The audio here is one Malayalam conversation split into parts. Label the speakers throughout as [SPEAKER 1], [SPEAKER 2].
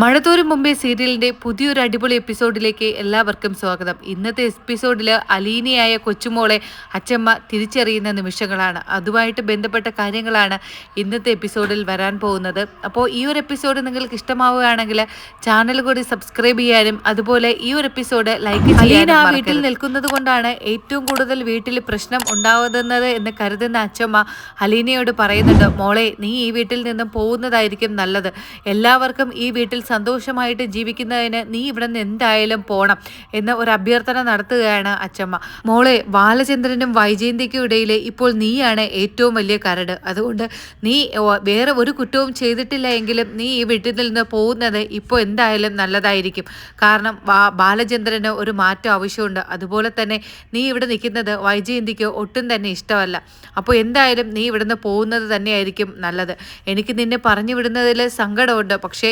[SPEAKER 1] മഴതോരും മുമ്പേ സീരിയലിന്റെ പുതിയൊരു അടിപൊളി എപ്പിസോഡിലേക്ക് എല്ലാവർക്കും സ്വാഗതം. ഇന്നത്തെ എപ്പിസോഡിൽ അലീനയായ കൊച്ചുമോളെ അച്ചമ്മ തിരിച്ചറിയുന്ന നിമിഷങ്ങളാണ്. അതുമായിട്ട് ബന്ധപ്പെട്ട കാര്യങ്ങളാണ് ഇന്നത്തെ എപ്പിസോഡിൽ വരാൻ പോകുന്നത്. അപ്പോൾ ഈ ഒരു എപ്പിസോഡ് നിങ്ങൾക്ക് ഇഷ്ടമാവുകയാണെങ്കിൽ ചാനൽ കൂടി സബ്സ്ക്രൈബ് ചെയ്യാനും അതുപോലെ ഈ ഒരു എപ്പിസോഡ് ലൈക്ക് അലീന ആ വീട്ടിൽ നിൽക്കുന്നത് കൊണ്ടാണ് ഏറ്റവും കൂടുതൽ വീട്ടിൽ പ്രശ്നം ഉണ്ടാവുന്നത് എന്ന് കരുതുന്ന അച്ചമ്മ അലീനയോട് പറയുന്നുണ്ട് മോളെ നീ ഈ വീട്ടിൽ നിന്നും പോകുന്നതായിരിക്കും നല്ലത്. എല്ലാവർക്കും ഈ വീട്ടിൽ സന്തോഷമായിട്ട് ജീവിക്കുന്നതിന് നീ ഇവിടെ നിന്ന് എന്തായാലും പോണം എന്ന ഒരു അഭ്യർത്ഥന നടത്തുകയാണ് അച്ചമ്മ. മോളെ ബാലചന്ദ്രനും വൈജയന്തിക്കും ഇടയിൽ ഇപ്പോൾ നീയാണ് ഏറ്റവും വലിയ കരട്. അതുകൊണ്ട് നീ വേറെ ഒരു കുറ്റവും ചെയ്തിട്ടില്ല എങ്കിലും നീ ഈ വീട്ടിൽ നിന്ന് പോകുന്നത് ഇപ്പോൾ എന്തായാലും നല്ലതായിരിക്കും. കാരണം ബാലചന്ദ്രന് ഒരു മാറ്റം ആവശ്യമുണ്ട്. അതുപോലെ തന്നെ നീ ഇവിടെ നിൽക്കുന്നത് വൈജയന്തിക്ക് ഒട്ടും തന്നെ ഇഷ്ടമല്ല. അപ്പോൾ എന്തായാലും നീ ഇവിടുന്ന് പോകുന്നത് തന്നെയായിരിക്കും നല്ലത്. എനിക്ക് നിന്നെ പറഞ്ഞു വിടുന്നതിൽ സങ്കടമുണ്ട്. പക്ഷേ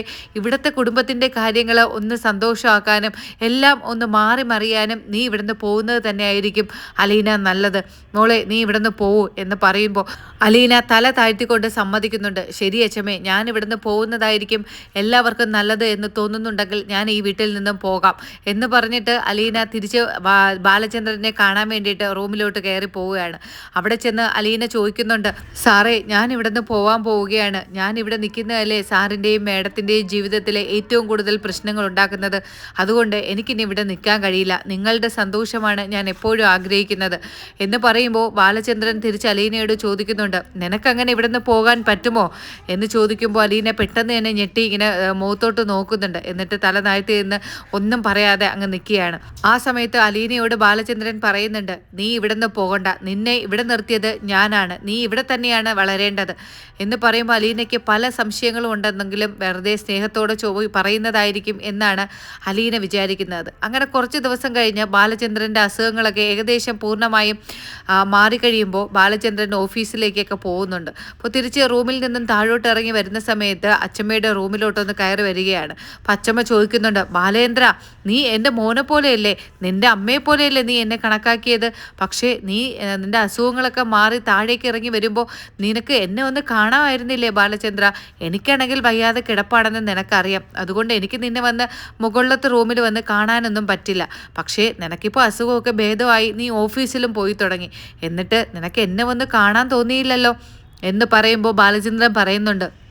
[SPEAKER 1] ഇവിടുത്തെ കുടുംബത്തിന്റെ കാര്യങ്ങൾ ഒന്ന് സന്തോഷമാക്കാനും എല്ലാം ഒന്ന് മാറി മറിയാനും നീ ഇവിടുന്ന് പോകുന്നത് തന്നെയായിരിക്കും അലീന നല്ലത്. മോളെ നീ ഇവിടുന്ന് പോവൂ എന്ന് പറയുമ്പോൾ അലീന തല താഴ്ത്തിക്കൊണ്ട് സമ്മതിക്കുന്നുണ്ട്. ശരി അച്ഛമ്മേ ഞാൻ ഇവിടുന്ന് പോകുന്നതായിരിക്കും എല്ലാവർക്കും നല്ലത് എന്ന് തോന്നുന്നുണ്ടെങ്കിൽ ഞാൻ ഈ വീട്ടിൽ നിന്നും പോകാം എന്ന് പറഞ്ഞിട്ട് അലീന തിരിച്ച് ബാലചന്ദ്രനെ കാണാൻ വേണ്ടിയിട്ട് റൂമിലോട്ട് കയറി പോവുകയാണ്. അവിടെ ചെന്ന് അലീന ചോദിക്കുന്നുണ്ട് സാറേ ഞാൻ ഇവിടുന്ന് പോവാൻ പോവുകയാണ്. ഞാൻ ഇവിടെ നിൽക്കുന്നതല്ലേ സാറിന്റെയും മേഡത്തിന്റെയും ജീവിതത്തിലെ ഏറ്റവും കൂടുതൽ പ്രശ്നങ്ങൾ ഉണ്ടാക്കുന്നത്. അതുകൊണ്ട് എനിക്കിനി ഇവിടെ നിൽക്കാൻ കഴിയില്ല. നിങ്ങളുടെ സന്തോഷമാണ് ഞാൻ എപ്പോഴും ആഗ്രഹിക്കുന്നത്. എന്ന് പറയുമ്പോൾ ബാലചന്ദ്രൻ തിരിച്ച് അലീനയോട് ചോദിക്കുന്നുണ്ട് നിനക്കങ്ങനെ ഇവിടെ നിന്ന് പോകാൻ പറ്റുമോ? എന്ന് ചോദിക്കുമ്പോൾ അലീന പെട്ടെന്ന് തന്നെ ഞെട്ടി ഇങ്ങനെ മുഖത്തോട്ട് നോക്കുന്നുണ്ട്. എന്നിട്ട് തല താഴ്ത്തി നിന്ന് ഒന്നും പറയാതെ അങ്ങ് നിൽക്കുകയാണ്. ആ സമയത്ത് അലീനയോട് ബാലചന്ദ്രൻ പറയുന്നുണ്ട് നീ ഇവിടെ നിന്ന് പോകണ്ട. നിന്നെ ഇവിടെ നിർത്തിയത് ഞാനാണ്. നീ ഇവിടെ തന്നെയാണ് വളരേണ്ടത്. എന്ന് പറയുമ്പോൾ അലീനയ്ക്ക് പല സംശയങ്ങളും ഉണ്ടെന്നെങ്കിലും വെറുതെ സ്നേഹത്തോടെ ചോ പറയുന്നതായിരിക്കും എന്നാണ് അലീന വിചാരിക്കുന്നത്. അങ്ങനെ കുറച്ച് ദിവസം കഴിഞ്ഞ് ബാലചന്ദ്രന്റെ അസുഖങ്ങളൊക്കെ ഏകദേശം പൂർണമായും മാറിക്കഴിയുമ്പോൾ ബാലചന്ദ്രൻ ഓഫീസിലേക്കൊക്കെ പോകുന്നുണ്ട്. അപ്പോൾ തിരിച്ച് റൂമിൽ നിന്നും താഴോട്ട് ഇറങ്ങി വരുന്ന സമയത്ത് അച്ചമ്മയുടെ റൂമിലോട്ടൊന്ന് കയറി വരികയാണ്. അപ്പം അച്ചമ്മ ചോദിക്കുന്നുണ്ട് ബാലേന്ദ്ര നീ എന്റെ മോനെ പോലെയല്ലേ? നിന്റെ അമ്മയെ പോലെയല്ലേ നീ എന്നെ കണക്കാക്കിയത്? പക്ഷേ നീ നിന്റെ അസുഖങ്ങളൊക്കെ മാറി താഴേക്ക് ഇറങ്ങി വരുമ്പോൾ നിനക്ക് എന്നെ ഒന്ന് കാണാമായിരുന്നില്ലേ ബാലചന്ദ്ര? എനിക്കാണെങ്കിൽ വയ്യാതെ കിടപ്പാണെന്ന് നിനക്കറിയാം. അതുകൊണ്ട് എനിക്ക് നിന്നെ വന്ന് മുകളിലത്തെ റൂമിൽ വന്ന് കാണാനൊന്നും പറ്റില്ല. പക്ഷേ നിനക്കിപ്പോൾ അസുഖമൊക്കെ ഭേദമായി നീ ഓഫീസിലും പോയി തുടങ്ങി. എന്നിട്ട് നിനക്ക് എന്നെ വന്ന് കാണാൻ തോന്നിയില്ലല്ലോ എന്ന് പറയുമ്പോൾ ബാലചന്ദ്രൻ പറയുന്നുണ്ട്.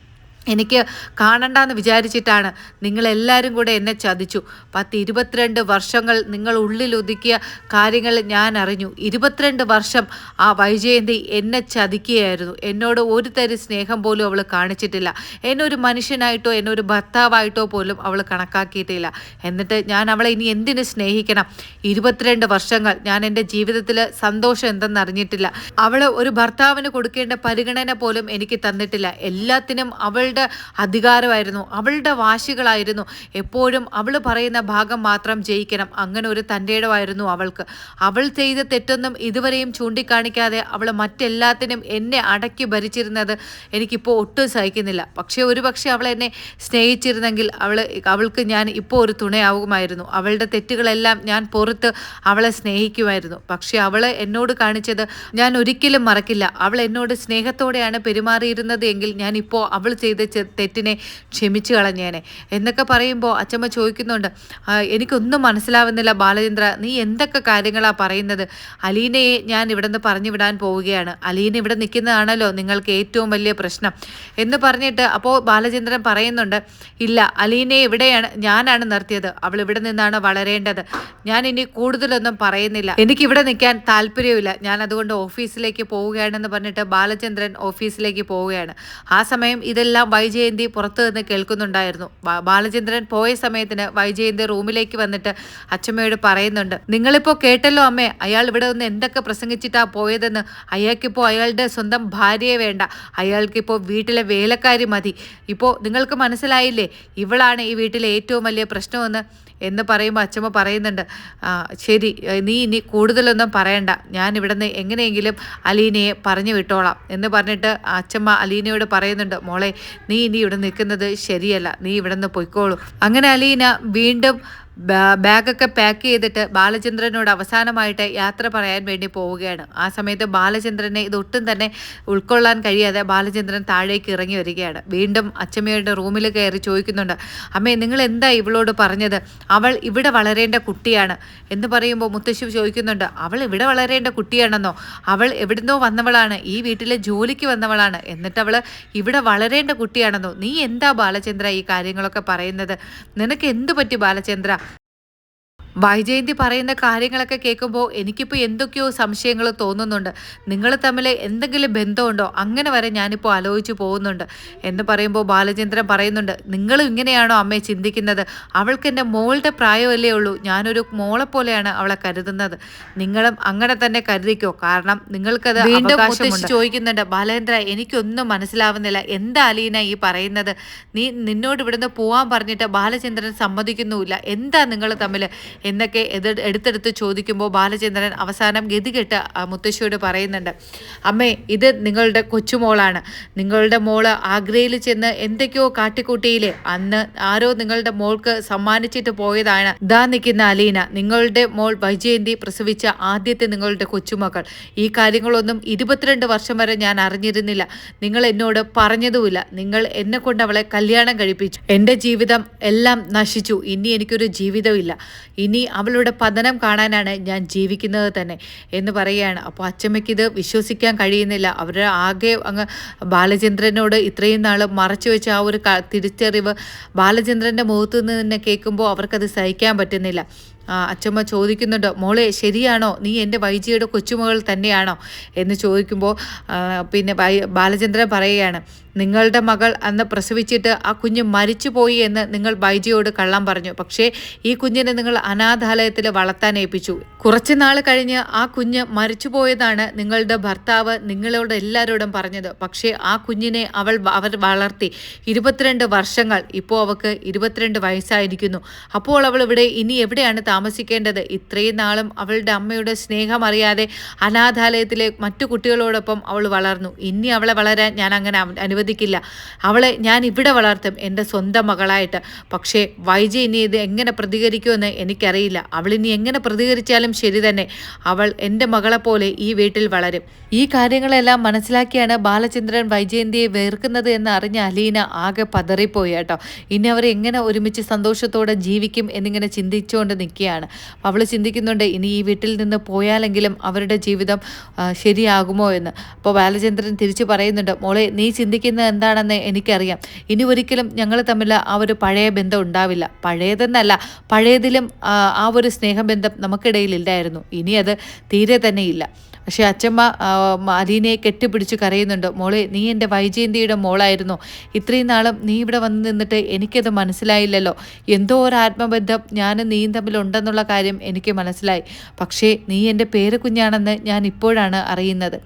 [SPEAKER 1] എനിക്ക് കാണണ്ടെന്ന് വിചാരിച്ചിട്ടാണ് നിങ്ങളെല്ലാവരും കൂടെ എന്നെ ചതിച്ചു. പത്ത് ഇരുപത്തിരണ്ട് വർഷങ്ങൾ നിങ്ങൾ ഉള്ളിൽ ഒതുക്കിയ കാര്യങ്ങൾ ഞാൻ അറിഞ്ഞു. ഇരുപത്തിരണ്ട് വർഷം ആ വൈജയന്തി എന്നെ ചതിക്കുകയായിരുന്നു. എന്നോട് ഒരു തരി സ്നേഹം പോലും അവൾ കാണിച്ചിട്ടില്ല. എന്നൊരു മനുഷ്യനായിട്ടോ എന്നൊരു ഭർത്താവായിട്ടോ പോലും അവൾ കണക്കാക്കിയിട്ടില്ല. എന്നിട്ട് ഞാൻ അവളെ ഇനി എന്തിനു സ്നേഹിക്കണം? ഇരുപത്തിരണ്ട് വർഷങ്ങൾ ഞാൻ എന്റെ ജീവിതത്തിൽ സന്തോഷം എന്തെന്ന് അറിഞ്ഞിട്ടില്ല. അവൾ ഒരു ഭർത്താവിന് കൊടുക്കേണ്ട പരിഗണന പോലും എനിക്ക് തന്നിട്ടില്ല. എല്ലാത്തിനും അവളുടെ അധികാരമായിരുന്നു. അവളുടെ വാശികളായിരുന്നു. എപ്പോഴും അവൾ പറയുന്ന ഭാഗം മാത്രം ജയിക്കണം. അങ്ങനെ ഒരു തന്റെയിടമായിരുന്നു അവൾക്ക്. അവൾ ചെയ്ത തെറ്റൊന്നും ഇതുവരെയും ചൂണ്ടിക്കാണിക്കാതെ അവൾ മറ്റെല്ലാത്തിനും എന്നെ അടക്കി ഭരിച്ചിരുന്നത് എനിക്കിപ്പോൾ ഒട്ടും സഹിക്കുന്നില്ല. പക്ഷേ ഒരു പക്ഷേ അവൾ എന്നെ സ്നേഹിച്ചിരുന്നെങ്കിൽ അവൾ അവൾക്ക് ഞാൻ ഇപ്പോൾ ഒരു തുണയാവുമായിരുന്നു. അവളുടെ തെറ്റുകളെല്ലാം ഞാൻ പുറത്ത് അവളെ സ്നേഹിക്കുമായിരുന്നു. പക്ഷേ അവൾ എന്നോട് കാണിച്ചത് ഞാൻ ഒരിക്കലും മറക്കില്ല. അവൾ എന്നോട് സ്നേഹത്തോടെയാണ് പെരുമാറിയിരുന്നത് എങ്കിൽ ഞാൻ ഇപ്പോൾ അവൾ ചെയ്ത ചെ- തെറ്റിനെ ക്ഷമിച്ചു കളഞ്ഞേനെ. എന്നൊക്കെ പറയുമ്പോൾ അച്ചമ്മ ചോദിക്കുന്നുണ്ട് "ആ, എനിക്കൊന്നും മനസ്സിലാവുന്നില്ല ബാലചന്ദ്ര നീ എന്തൊക്കെ കാര്യങ്ങളാണ് പറയുന്നത്? അലീനയെ ഞാൻ ഇവിടെ നിന്ന് പറഞ്ഞു വിടാൻ പോവുകയാണ്. അലീന ഇവിടെ നിൽക്കുന്നതാണല്ലോ നിങ്ങൾക്ക് ഏറ്റവും വലിയ പ്രശ്നം. എന്ന് പറഞ്ഞിട്ട് അപ്പോൾ ബാലചന്ദ്രൻ പറയുന്നുണ്ട് ഇല്ല അലീനയെ ഇവിടെയാണ് ഞാനാണ് നിർത്തിയത്. അവൾ ഇവിടെ നിന്നാണ് വളരേണ്ടത്. ഞാൻ ഇനി കൂടുതലൊന്നും പറയുന്നില്ല. എനിക്ക് ഇവിടെ നിൽക്കാൻ താല്പര്യമില്ല ഞാൻ അതുകൊണ്ട് ഓഫീസിലേക്ക് പോവുകയാണെന്ന് പറഞ്ഞിട്ട് ബാലചന്ദ്രൻ ഓഫീസിലേക്ക് പോവുകയാണ്. ആ സമയം ഇതെല്ലാം വൈജയന്തി പുറത്തു നിന്ന് കേൾക്കുന്നുണ്ടായിരുന്നു. ബാലചന്ദ്രൻ പോയ സമയത്തിന് വൈജയന്തി റൂമിലേക്ക് വന്നിട്ട് അച്ഛമ്മയോട് പറയുന്നുണ്ട് നിങ്ങളിപ്പോൾ കേട്ടല്ലോ അമ്മേ അയാൾ ഇവിടെ നിന്ന് എന്തൊക്കെ പ്രസംഗിച്ചിട്ടാ പോയതെന്ന്. അയാൾക്കിപ്പോൾ അയാളുടെ സ്വന്തം ഭാര്യയെ വേണ്ട. അയാൾക്കിപ്പോൾ വീട്ടിലെ വേലക്കാരി മതി. ഇപ്പോൾ നിങ്ങൾക്ക് മനസ്സിലായില്ലേ ഇവളാണ് ഈ വീട്ടിലെ ഏറ്റവും വലിയ പ്രശ്നമെന്ന്? എന്ന് പറയുമ്പോൾ അച്ഛമ്മ പറയുന്നുണ്ട് ശരി നീ ഇനി കൂടുതലൊന്നും പറയണ്ട. ഞാൻ ഇവിടുന്ന് എങ്ങനെയെങ്കിലും അലീനയെ പറഞ്ഞു വിട്ടോളാം. എന്ന് പറഞ്ഞിട്ട് അച്ഛമ്മ അലീനയോട് പറയുന്നുണ്ട് മോളെ നീ ഇനി ഇവിടെ നിൽക്കുന്നത് ശരിയല്ല. നീ ഇവിടെ നിന്ന് പൊയ്ക്കോളൂ. അങ്ങനെ അലീന വീണ്ടും ബാഗൊക്കെ പാക്ക് ചെയ്തിട്ട് ബാലചന്ദ്രനോട് അവസാനമായിട്ട് യാത്ര പറയാൻ വേണ്ടി പോവുകയാണ്. ആ സമയത്ത് ബാലചന്ദ്രനെ ഇതൊട്ടും തന്നെ ഉൾക്കൊള്ളാൻ കഴിയാതെ ബാലചന്ദ്രൻ താഴേക്ക് ഇറങ്ങി വരികയാണ്. വീണ്ടും അച്ചമ്മയുടെ റൂമിൽ കയറി ചോദിക്കുന്നുണ്ട് അമ്മേ നിങ്ങൾ എന്താ ഇവളോട് പറഞ്ഞത്? അവൾ ഇവിടെ വളരേണ്ട കുട്ടിയാണ്. എന്ന് പറയുമ്പോൾ മുത്തശ്ശി ചോദിക്കുന്നുണ്ട് അവൾ ഇവിടെ വളരേണ്ട കുട്ടിയാണെന്നോ? അവൾ എവിടുന്നോ വന്നവളാണ് ഈ വീട്ടിലെ ജോലിക്ക് വന്നവളാണ്. എന്നിട്ട് അവൾ ഇവിടെ വളരേണ്ട കുട്ടിയാണെന്നോ? നീ എന്താ ബാലചന്ദ്ര ഈ കാര്യങ്ങളൊക്കെ പറയുന്നത്? നിനക്ക് എന്തു പറ്റി ബാലചന്ദ്ര? വൈജയന്തി പറയുന്ന കാര്യങ്ങളൊക്കെ കേൾക്കുമ്പോൾ എനിക്കിപ്പോൾ എന്തൊക്കെയോ സംശയങ്ങൾ തോന്നുന്നുണ്ട്. നിങ്ങൾ തമ്മിൽ എന്തെങ്കിലും ബന്ധമുണ്ടോ? അങ്ങനെ വരെ ഞാനിപ്പോൾ ആലോചിച്ച് പോകുന്നുണ്ട്. എന്ന് പറയുമ്പോൾ ബാലചന്ദ്രൻ പറയുന്നുണ്ട് നിങ്ങളും ഇങ്ങനെയാണോ അമ്മയെ ചിന്തിക്കുന്നത്? അവൾക്ക് എന്റെ മോളുടെ പ്രായമല്ലേ ഉള്ളൂ. ഞാനൊരു മോളെ പോലെയാണ് അവളെ കരുതുന്നത്. നിങ്ങളും അങ്ങനെ തന്നെ കരുതിക്കോ. കാരണം നിങ്ങൾക്കത്
[SPEAKER 2] വീണ്ടും
[SPEAKER 1] ചോദിക്കുന്നുണ്ട് ബാലചന്ദ്ര എനിക്കൊന്നും മനസ്സിലാവുന്നില്ല. എന്താ അലീന ഈ പറയുന്നത്? നീ നിന്നോട് ഇവിടുന്ന് പോവാൻ പറഞ്ഞിട്ട് ബാലചന്ദ്രൻ സമ്മതിക്കുന്നുമില്ല. എന്താ നിങ്ങൾ തമ്മിൽ എന്നൊക്കെ എത് എടുത്തെടുത്ത് ചോദിക്കുമ്പോൾ ബാലചന്ദ്രൻ അവസാനം ഗതികെട്ട് മുത്തശ്ശിയോട് പറയുന്നുണ്ട്. അമ്മേ ഇത് നിങ്ങളുടെ കൊച്ചുമോളാണ്. നിങ്ങളുടെ മോൾ ആഗ്രയിൽ ചെന്ന് എന്തൊക്കെയോ കാട്ടിക്കൂട്ടിയില്ലേ? അന്ന് ആരോ നിങ്ങളുടെ മോൾക്ക് സമ്മാനിച്ചിട്ട് പോയതാണ്. ദാ നിൽക്കുന്ന അലീന. നിങ്ങളുടെ മോൾ വൈജയന്തി പ്രസവിച്ച ആദ്യത്തെ നിങ്ങളുടെ കൊച്ചുമക്കൾ ഈ കാര്യങ്ങളൊന്നും ഇരുപത്തിരണ്ട് വർഷം വരെ ഞാൻ അറിഞ്ഞിരുന്നില്ല. നിങ്ങൾ എന്നോട് പറഞ്ഞതുമില്ല. നിങ്ങൾ എന്നെ കൊണ്ട് അവളെ കല്യാണം കഴിപ്പിച്ചു. എന്റെ ജീവിതം എല്ലാം നശിച്ചു. ഇനി എനിക്കൊരു ജീവിതമില്ല ഇനി അവളുടെ പതനം കാണാനാണ് ഞാൻ ജീവിക്കുന്നത് തന്നെ എന്ന് പറയുകയാണ്. അപ്പോൾ അച്ചമ്മയ്ക്കിത് വിശ്വസിക്കാൻ കഴിയുന്നില്ല. അവരുടെ ആകെ അങ്ങ് ബാലചന്ദ്രനോട് ഇത്രയും നാൾ മറച്ചു വെച്ച ആ ഒരു തിരിച്ചറിവ് ബാലചന്ദ്രന്റെ മുഖത്തു നിന്ന് തന്നെ കേൾക്കുമ്പോൾ അവർക്കത് സഹിക്കാൻ പറ്റുന്നില്ല. അച്ചമ്മ ചോദിക്കുന്നുണ്ട് മോളെ ശരിയാണോ? നീ എന്റെ വൈജിയുടെ കൊച്ചുമകൾ തന്നെയാണോ? എന്ന് ചോദിക്കുമ്പോൾ പിന്നെ ബാലചന്ദ്രൻ പറയുകയാണ് നിങ്ങളുടെ മകൾ അന്ന് പ്രസവിച്ചിട്ട് ആ കുഞ്ഞ് മരിച്ചുപോയി എന്ന് നിങ്ങൾ ബൈജിയോട് കള്ളം പറഞ്ഞു. പക്ഷേ ഈ കുഞ്ഞിനെ നിങ്ങൾ അനാഥാലയത്തിൽ വളർത്താൻ ഏൽപ്പിച്ചു. കുറച്ച് നാൾ കഴിഞ്ഞ് ആ കുഞ്ഞ് മരിച്ചുപോയതാണ് നിങ്ങളുടെ ഭർത്താവ് നിങ്ങളോട് എല്ലാവരോടും പറഞ്ഞത്. പക്ഷേ ആ കുഞ്ഞിനെ അവൾ അവർ വളർത്തി. ഇരുപത്തിരണ്ട് വർഷങ്ങൾ ഇപ്പോൾ അവൾക്ക് ഇരുപത്തിരണ്ട് വയസ്സായിരിക്കുന്നു. അപ്പോൾ അവൾ ഇവിടെ ഇനി എവിടെയാണ് താമസിക്കേണ്ടത്. ഇത്രയും നാളും അവളുടെ അമ്മയുടെ സ്നേഹം അറിയാതെ അനാഥാലയത്തിലെ മറ്റു കുട്ടികളോടൊപ്പം അവൾ വളർന്നു. ഇനി അവളെ വളരാൻ ഞാൻ അങ്ങനെ അനുവദിക്കില്ല. അവളെ ഞാൻ ഇവിടെ വളർത്തും എന്റെ സ്വന്തം മകളായിട്ട്. പക്ഷേ വൈജി ഇനി ഇത് എങ്ങനെ പ്രതികരിക്കുമെന്ന് എനിക്കറിയില്ല. അവൾ ഇനി എങ്ങനെ പ്രതികരിച്ചാലും ശരി തന്നെ അവൾ എന്റെ മകളെപ്പോലെ പോലെ ഈ വീട്ടിൽ വളരും. ഈ കാര്യങ്ങളെല്ലാം മനസ്സിലാക്കിയാണ് ബാലചന്ദ്രൻ വൈജയന്തിയെ വേർക്കുന്നത് എന്ന് അറിഞ്ഞ അലീന ആകെ പതറിപ്പോയി കേട്ടോ. ഇനി അവർ എങ്ങനെ ഒരുമിച്ച് സന്തോഷത്തോടെ ജീവിക്കും എന്നിങ്ങനെ ചിന്തിച്ചുകൊണ്ട് നിൽക്കുകയാണ് അവൾ ചിന്തിക്കുന്നുണ്ട് ഇനി ഈ വീട്ടിൽ നിന്ന് പോയാലെങ്കിലും അവരുടെ ജീവിതം ശരിയാകുമോ എന്ന്. അപ്പോൾ ബാലചന്ദ്രൻ തിരിച്ചു പറയുന്നുണ്ട് മോളെ നീ ചിന്തിക്കുന്നത് എന്താണെന്ന് എനിക്കറിയാം. ഇനി ഒരിക്കലും ഞങ്ങൾ തമ്മിൽ ആ ഒരു പഴയ ബന്ധം ഉണ്ടാവില്ല. പഴയതെന്നല്ല പഴയതിലും ആ, ഒരു സ്നേഹബന്ധം നമുക്കിടയിൽ ഇല്ലായിരുന്നു. ഇനി അത് തീരെ തന്നെ ഇല്ല പക്ഷേ അച്ഛമ്മ അലീനയെ കെട്ടിപ്പിടിച്ച് കരയുന്നുണ്ട്. മോളെ നീ എന്റെ വൈജയന്തിയുടെ മോളായിരുന്നു. ഇത്രയും നാളും നീ ഇവിടെ വന്ന് നിന്നിട്ട് എനിക്കത് മനസ്സിലായില്ലല്ലോ. എന്തോ ഒരു ആത്മബന്ധം ഞാനും നീയും തമ്മിലുണ്ടെന്നുള്ള കാര്യം എനിക്ക് മനസ്സിലായി. പക്ഷേ നീ എന്റെ പേര് കുഞ്ഞാണെന്ന് ഞാൻ ഇപ്പോഴാണ് അറിയുന്നത്.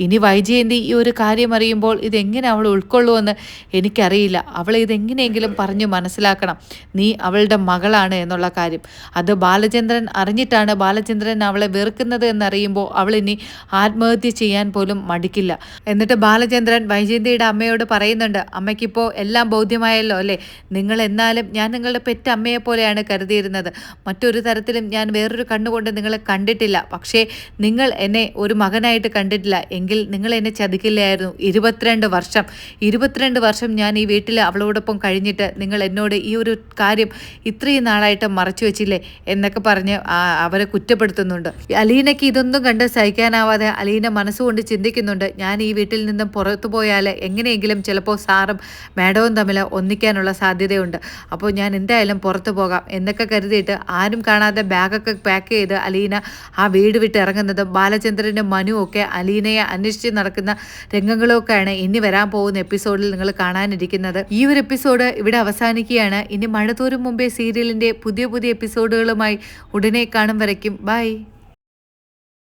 [SPEAKER 1] ഇനി വൈജയന്തി ഈ ഒരു കാര്യം അറിയുമ്പോൾ ഇതെങ്ങനെ അവൾ ഉൾക്കൊള്ളുമെന്ന് എനിക്കറിയില്ല. അവളെ ഇതെങ്ങനെയെങ്കിലും പറഞ്ഞു മനസ്സിലാക്കണം. നീ അവളുടെ മകളാണ് എന്നുള്ള കാര്യം. അത് ബാലചന്ദ്രൻ അറിഞ്ഞിട്ടാണ് ബാലചന്ദ്രൻ അവളെ വെറുക്കുന്നത് എന്നറിയുമ്പോൾ അവൾ ഇനി ആത്മഹത്യ ചെയ്യാൻ പോലും മടിക്കില്ല. എന്നിട്ട് ബാലചന്ദ്രൻ വൈജയന്തിയുടെ അമ്മയോട് പറയുന്നുണ്ട് അമ്മയ്ക്കിപ്പോൾ എല്ലാം ബോധ്യമായല്ലോ അല്ലേ? നിങ്ങൾ എന്നാലും ഞാൻ നിങ്ങളുടെ പെറ്റ അമ്മയെ പോലെയാണ് കരുതിയിരുന്നത്. മറ്റൊരു തരത്തിലും ഞാൻ വേറൊരു കണ്ണുകൊണ്ട് നിങ്ങളെ കണ്ടിട്ടില്ല. പക്ഷേ നിങ്ങൾ എന്നെ ഒരു മകനായിട്ട് കണ്ടിട്ടില്ല. എങ്കിൽ നിങ്ങൾ എന്നെ ചതിക്കില്ലായിരുന്നു. ഇരുപത്തിരണ്ട് വർഷം. ഇരുപത്തിരണ്ട് വർഷം ഞാൻ ഈ വീട്ടിൽ അവളോടൊപ്പം കഴിഞ്ഞിട്ട് നിങ്ങൾ എന്നോട് ഈ ഒരു കാര്യം ഇത്രയും നാളായിട്ട് മറച്ചു വെച്ചില്ലേ എന്നൊക്കെ പറഞ്ഞ് അവരെ കുറ്റപ്പെടുത്തുന്നുണ്ട്. അലീനയ്ക്ക് ഇതൊന്നും കണ്ട് സഹിക്കാനാവാതെ അലീന മനസ്സുകൊണ്ട് ചിന്തിക്കുന്നുണ്ട്. ഞാൻ ഈ വീട്ടിൽ നിന്നും പുറത്തു പോയാൽ എങ്ങനെയെങ്കിലും ചിലപ്പോൾ സാറും മാഡവും തമ്മിൽ ഒന്നിക്കാനുള്ള സാധ്യതയുണ്ട്. അപ്പോൾ ഞാൻ എന്തായാലും പുറത്തു പോകാം എന്നൊക്കെ കരുതിയിട്ട് ആരും കാണാതെ ബാഗൊക്കെ പാക്ക് ചെയ്ത് അലീന ആ വീട് വിട്ട് ഇറങ്ങുന്നത്. ബാലചന്ദ്രനും മനുവൊക്കെ അലീനയെ അന്വേഷിച്ച് നടക്കുന്ന രംഗങ്ങളൊക്കെയാണ് ഇനി വരാൻ പോകുന്ന എപ്പിസോഡിൽ നിങ്ങൾ കാണാനിരിക്കുന്നത്. ഈ ഒരു എപ്പിസോഡ് ഇവിടെ അവസാനിക്കുകയാണ്. ഇനി മഴ മുമ്പേ സീരിയലിന്റെ പുതിയ പുതിയ എപ്പിസോഡുകളുമായി ഉടനെ കാണും വരയ്ക്കും. ബൈ.